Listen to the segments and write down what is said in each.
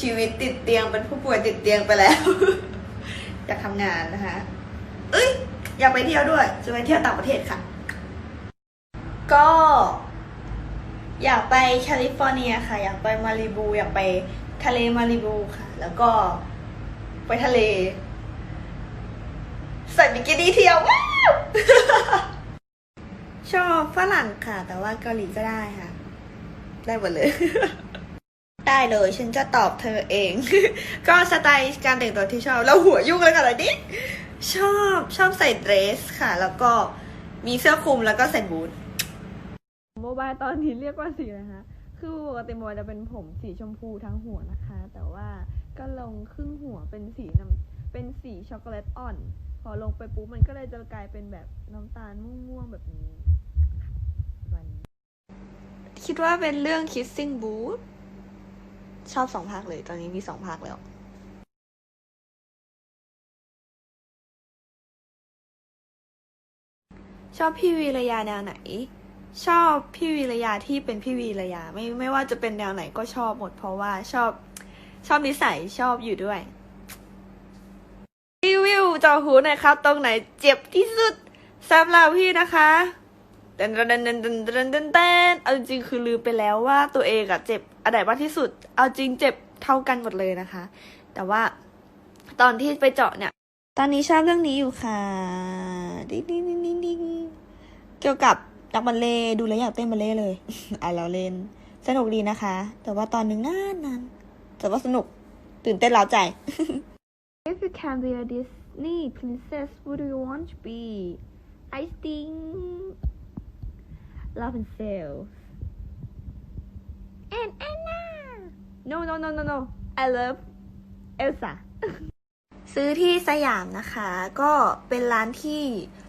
ชีวิตติดเตียงเป็นผู้ป่วยติดเตียงไปแล้ว อยากทำงานนะคะ เอ้ย อยากไปเที่ยวด้วย จะไปเที่ยวต่างประเทศค่ะ ก็ อยากไปแคลิฟอร์เนียค่ะ อยากไปมาริบู อยากไปทะเลมาริบูค่ะ แล้วก็ไปทะเล ใส่บิกินี่เที่ยวว้าวชอบฝรั่งค่ะ แต่ว่าเกาหลีก็ได้ค่ะ ได้หมดเลย ได้เลย ฉันจะตอบเธอเอง ก็สไตล์การแต่งตัวที่ชอบ แล้วหัวยุ่งเลยกันเหรอดิชอบชอบใส่เดรสค่ะ แล้วก็มีเสื้อคลุมแล้วก็ใส่บูทโมบายตอนนี้เรียกว่าสีอะไรคะ คือปกติโมบายจะเป็นผมสีชมพูทั้งหัวนะคะ แต่ว่าก็ลงครึ่งหัวเป็นสีน้ำเป็นสีช็อกโกแลตอ่อน พอลงไปปุ๊บมันก็เลยจะกลายเป็นแบบน้ำตาลม่วงๆแบบนี้วันนี้คิดว่าเป็นเรื่อง Kissing Booth ชอบสองภาคเลย ตอนนี้มีสองภาคแล้วชอบพี่วีระยาแนวไหน ชอบพี่วีระยาที่เป็นพี่วีระยาไม่ไม่ว่าจะเป็นแนวไหนก็ชอบหมด เพราะว่าชอบชอบนิสัยชอบอยู่ด้วยรีวิวจอหูหน่อยครับ ตรงไหนเจ็บที่สุดสำหรับพี่นะคะ เดนเดนเดนเดนเดนเดนนเอาจริงคือลืมไปแล้วว่าตัวเองอะเจ็บอันไหมากที่สุด เอาจริงเจ็บเท่ากันหมดเลยนะคะ แต่ว่าตอนที่ไปเจาะเนี่ย ตอนนี้ชอบเรื่องนี้อยู่ค่ะดิ้งดิ้งดิ้งดิ้งเกี่ยวกับนักบอลเล่ดูแล้วอยากเต้นบอลเล่เลยอะเราเล่นสนุกดีนะคะ แต่ว่าตอนนึงน่านั้นแต่ว่าสนุกตื่นเต้นร้าวใจ If you can be a Disney princess, would you want to be? I think Love and Sales and Anna No no no no no I love Elsa ซื้อที่สยามนะคะ ก็เป็นร้านที่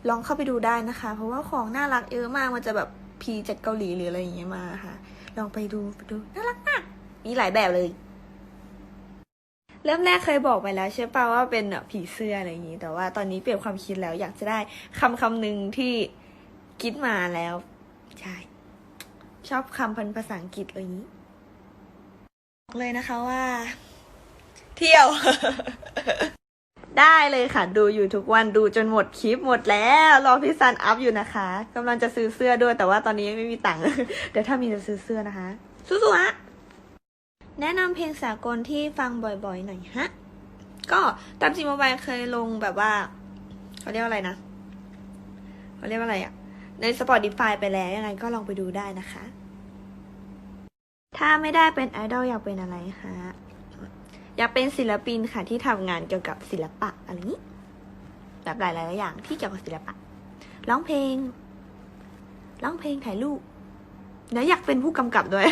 ลองเข้าไปดูได้นะคะ เพราะว่าของน่ารักเยอะมากมันจะแบบพีจากเกาหลีหรืออะไรอย่างเงี้ยมาค่ะ ลองไปดูไปดูน่ารักมากมีหลายแบบเลย เริ่มแรกเคยบอกไปแล้วใช่ป่าว่าเป็นแบบผีเสื้ออะไรอย่างงี้ แต่ว่าตอนนี้เปลี่ยนความคิดแล้วอยากจะได้คำคำหนึ่งที่คิดมาแล้ว ใช่ ชอบคำพันภาษาอังกฤษอะไรอย่างนี้บอกเลยนะคะว่า เที่ยว ได้เลยค่ะ ดูอยู่ทุกวันดูจนหมดคลิปหมดแล้ว รอพี่ซันอัพอยู่นะคะกำลังจะซื้อเสื้อด้วยแต่ว่าตอนนี้ไม่มีตังค์เดี๋ยวถ้ามีจะซื้อเสื้อนะคะ สู้ๆฮะแนะนำเพลงสากลที่ฟังบ่อยๆหน่อยฮะ ก็ตามจีโมบายเคยลงแบบว่า เขาเรียกว่าอะไรนะ เขาเรียกว่าอะไรอะ ใน Spotify ไปแล้วยังไงก็ลองไปดูได้นะคะ ถ้าไม่ได้เป็นไอดอลอยากเป็นอะไรคะอยากเป็นศิลปินค่ะที่ทำงานเกี่ยวกับศิลปะอะไรนี้แบบหลายๆอย่างที่เกี่ยวกับศิลปะร้องเพลงร้องเพลงถ่ายรูปแล้วอยากเป็นผู้กำกับด้วย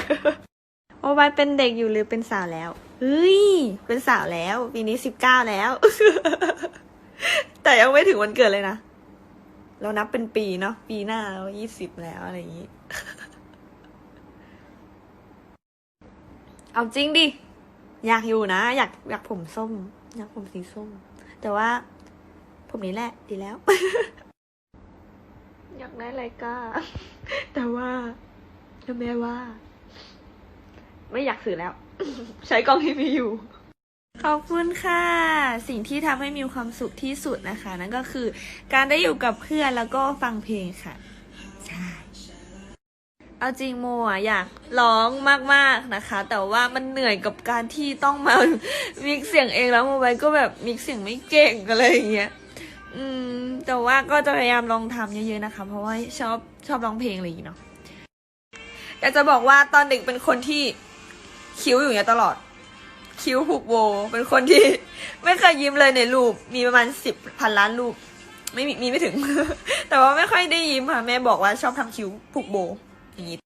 โอบายเป็นเด็กอยู่หรือเป็นสาวแล้วเฮ้ยเป็นสาวแล้วปีนี้สิบเก้าแล้ว แต่ยังไม่ถึงวันเกิดเลยนะ เรานับเป็นปีเนาะปีหน้าเรายี่สิบแล้วอะไรอย่างนี้ เอาจริงดิ อยากอยู่นะ อยากอยากผมส้ม อยากผมสีส้ม แต่ว่า ผมนี้แหละ ดีแล้ว อยากได้อะไรก็แต่ว่าแม่ว่า ไม่อยากซื้อแล้ว ใช้กล้องที่มีอยู่ ขอบคุณค่ะ สิ่งที่ทำให้มีความสุขที่สุดนะคะ นั่นก็คือการได้อยู่กับเพื่อนแล้วก็ฟังเพลงค่ะ ใช่เอาจริงโมอะอยากร้องมากๆนะคะ แต่ว่ามันเหนื่อยกับการที่ต้องมามิกเสียงเองแล้วโมบายก็แบบมิกเสียงไม่เก่งอะไรอย่างเงี้ยอืมแต่ว่าก็จะพยายามลองทำเยอะๆนะคะ เพราะว่าชอบชอบร้องเพลงอะไรอย่างเงี้ยเนาะอยากจะบอกว่าตอนเด็กเป็นคนที่คิ้วอยู่อย่างเงี้ยตลอด คิ้วผูกโบเป็นคนที่ไม่เคยยิ้มเลยในรูป มีประมาณสิบพันล้านรูป ไม่มีมีไม่ถึง แต่ว่าไม่ค่อยได้ยิ้มค่ะ แม่บอกว่าชอบทำคิ้วผูกโบอย่างงี้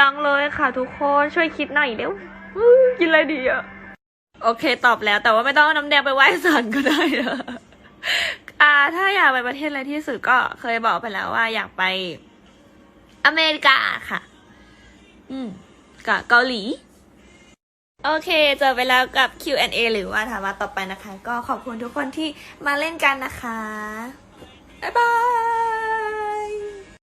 ยังเลยค่ะทุกคนช่วยคิดหน่อยเร็วอื้อกินอะไรดีอะโอเคตอบแล้ว แต่ว่าไม่ต้องเอาน้ำแดงไปไหว้ศาลก็ได้นะอ่า ถ้าอยากไปประเทศอะไรที่สุดก็เคยบอกไปแล้วว่าอยากไป อเมริกาค่ะ อืมกับเกาหลี โอเคเจอไปแล้วกับ Q&A หรือว่าถามมาต่อไปนะคะ ก็ขอบคุณทุกคนที่มาเล่นกันนะคะ บ๊ายบาย